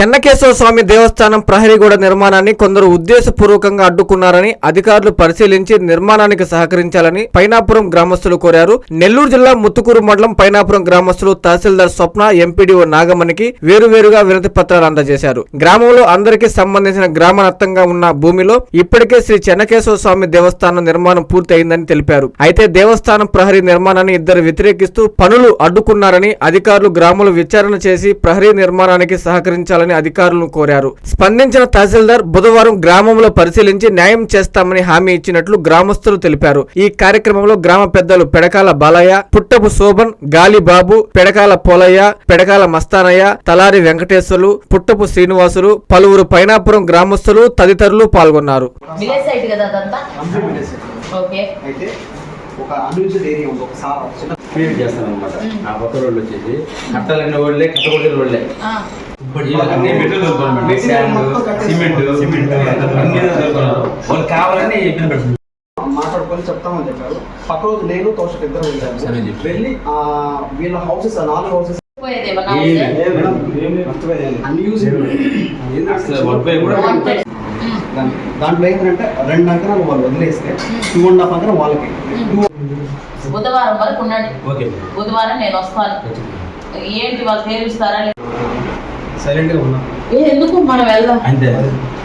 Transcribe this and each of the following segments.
చెన్నకేశవ స్వామి దేవస్థానం ప్రహరీగూడ నిర్మాణాన్ని కొందరు ఉద్దేశపూర్వకంగా అడ్డుకున్నారని అధికారులు పరిశీలించి నిర్మాణానికి సహకరించాలని పైనాపురం గ్రామస్తులు కోరారు. నెల్లూరు జిల్లా ముత్తుకూరు మండలం పైనాపురం గ్రామస్తులు తహసీల్దార్ స్వప్న ఎంపీడీఓ నాగమణికి వేరువేరుగా వినతి పత్రాలు అందజేశారు. గ్రామంలో అందరికీ సంబంధించిన గ్రామనత్తంగా ఉన్న భూమిలో ఇప్పటికే శ్రీ చెన్నకేశవ స్వామి దేవస్థానం నిర్మాణం పూర్తి అయిందని తెలిపారు. అయితే దేవస్థానం ప్రహరీ నిర్మాణాన్ని ఇద్దరు వ్యతిరేకిస్తూ పనులు అడ్డుకున్నారని అధికారులు గ్రామాలు విచారణ చేసి ప్రహరీ నిర్మాణానికి సహకరించాలని అధికారులను కోరారు. స్పందించిన తహసీల్దార్ బుధవారం గ్రామంలో పరిశీలించి న్యాయం చేస్తామని హామీ ఇచ్చినట్లు గ్రామస్తులు తెలిపారు. ఈ కార్యక్రమంలో గ్రామ పెద్దలు పెడకాల బాలయ్య పుట్టపు శోభన్ గాలి బాబు పెడకాల పోలయ్య పెడకాల మస్తానయ్య తలారి వెంకటేశ్వర్లు పుట్టపు శ్రీనివాసులు పలువురు పైనాపురం గ్రామస్తులు తదితరులు పాల్గొన్నారు. అయితే ఒక ఏరియా ఉంది ఒక సా- చిన్న క్లియర్ చేస్తాను అనమాట ఆ పక్క రోడ్లు వచ్చేసి కట్టాలన్నీ వాళ్ళే కట్టగొట్టిన వాళ్ళే మాట్లాడుకొని చెప్తామని చెప్పారు. పక్క రోజు నేను తోషకు ఇద్దరు చెప్పు. వెళ్ళి ఆ వీళ్ళ హౌసెస్ ఆ నాలుగు హౌసెస్ దాంట్లో ఏంటంటే రెండు అంకణాలు వాళ్ళు వదిలేస్తే టూ అండ్ హాఫ్ అంకణం వాళ్ళకి. బుధవారం వరకు ఉండండి. ఓకే. బుధవారం నేను వస్తాను. ఏంటి వాళ్ళు తేలుస్తారా? సైలెంట్గా ఉన్నాం. ఏ, ఎందుకు? మనం వెళ్దాం. అంతే.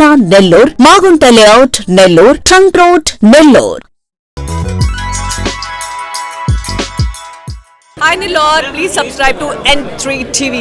Nellore Magunta layout Nellore trunk road Nellore Hi Nilor, please subscribe to N3 TV.